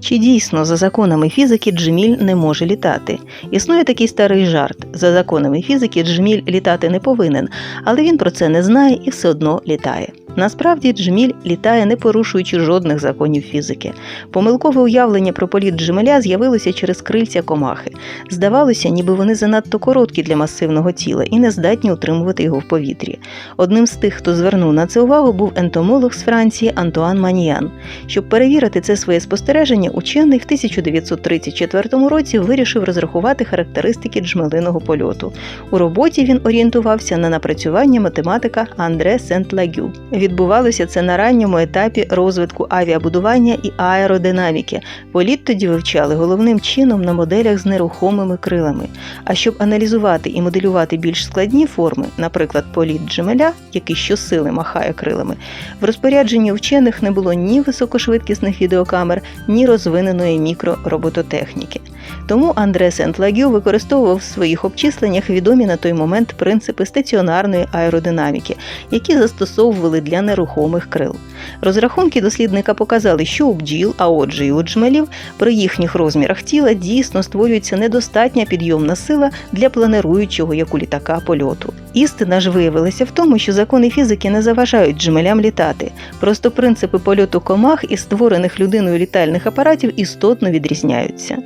Чи дійсно за законами фізики Джеміль не може літати? Існує такий старий жарт: за законами фізики Джеміль літати не повинен, але він про це не знає і все одно літає. Насправді Джеміль літає, не порушуючи жодних законів фізики. Помилкове уявлення про політ Джемеля з'явилося через крильця комахи. Здавалося, ніби вони занадто короткі для масивного тіла і не здатні утримувати його в повітрі. Одним з тих, хто звернув на це увагу, був ентомолог з Франції Антуан Маніян. Щоб перевірити це своє спостереження, учений в 1934 році вирішив розрахувати характеристики джмелиного польоту. У роботі він орієнтувався на напрацювання математика Андре Сент-Лагю. Відбувалося це на ранньому етапі розвитку авіабудування і аеродинаміки. Політ тоді вивчали головним чином на моделях з нерухомими крилами. А щоб аналізувати і моделювати більш складні форми, наприклад, політ джемеля, який щосили махає крилами, в розпорядженні вчених не було ні високошвидкісних відеокамер, ні розвиненої мікроробототехніки. Тому Андре Сент-Лагю використовував в своїх обчисленнях відомі на той момент принципи стаціонарної аеродинаміки, які застосовували для нерухомих крил. Розрахунки дослідника показали, що у бджіл, а отже і у джмелів, при їхніх розмірах тіла дійсно створюється недостатня підйомна сила для планируючого, як у літака, польоту. Істина ж виявилася в тому, що закони фізики не заважають джмелям літати. Просто принципи польоту комах і створених людиною літальних апаратів істотно відрізняються.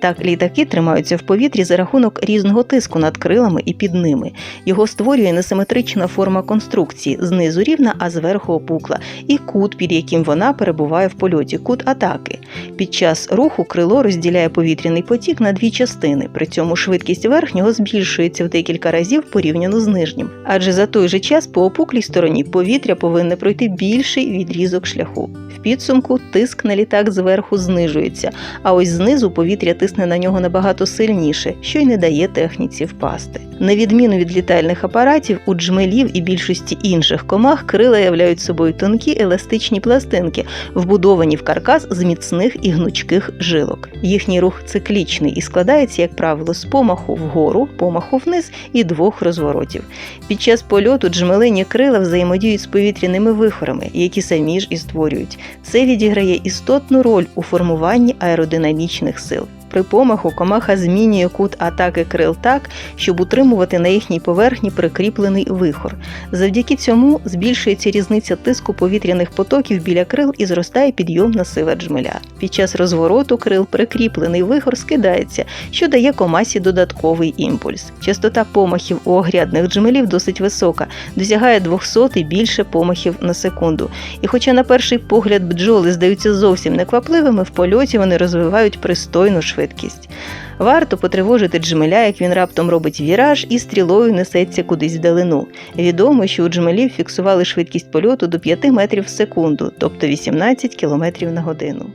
Так, літаки тримаються в повітрі за рахунок різного тиску над крилами і під ними. Його створює несиметрична форма конструкції, знизу рівна, а зверху опукла, і кут, під яким вона перебуває в польоті, кут атаки. Під час руху крило розділяє повітряний потік на дві частини, при цьому швидкість верхнього збільшується в декілька разів порівняно з нижнім. Адже за той же час по опуклій стороні повітря повинне пройти більший відрізок шляху. В підсумку тиск на літак зверху знижується, а ось знизу повітря тисне на нього набагато сильніше, що й не дає техніці впасти. На відміну від літальних апаратів, у джмелів і більшості інших комах крила являють собою тонкі еластичні пластинки, вбудовані в каркас з міцних і гнучких жилок. Їхній рух циклічний і складається, як правило, з помаху вгору, помаху вниз і двох розворотів. Під час польоту джмелині крила взаємодіють з повітряними вихорами, які самі ж і створюють. Це відіграє істотну роль у формуванні аеродинамічних сил. При помаху комаха змінює кут атаки крил так, щоб утримувати на їхній поверхні прикріплений вихор. Завдяки цьому збільшується різниця тиску повітряних потоків біля крил і зростає підйомна сила джмеля. Під час розвороту крил прикріплений вихор скидається, що дає комасі додатковий імпульс. Частота помахів у огрядних джмелів досить висока, досягає 200 і більше помахів на секунду. І хоча на перший погляд бджоли здаються зовсім неквапливими, в польоті вони розвивають пристойну швидкість швидкість. Варто потривожити джмеля, як він раптом робить віраж і стрілою несеться кудись вдалину. Відомо, що у джмелів фіксували швидкість польоту до 5 метрів в секунду, тобто 18 км на годину.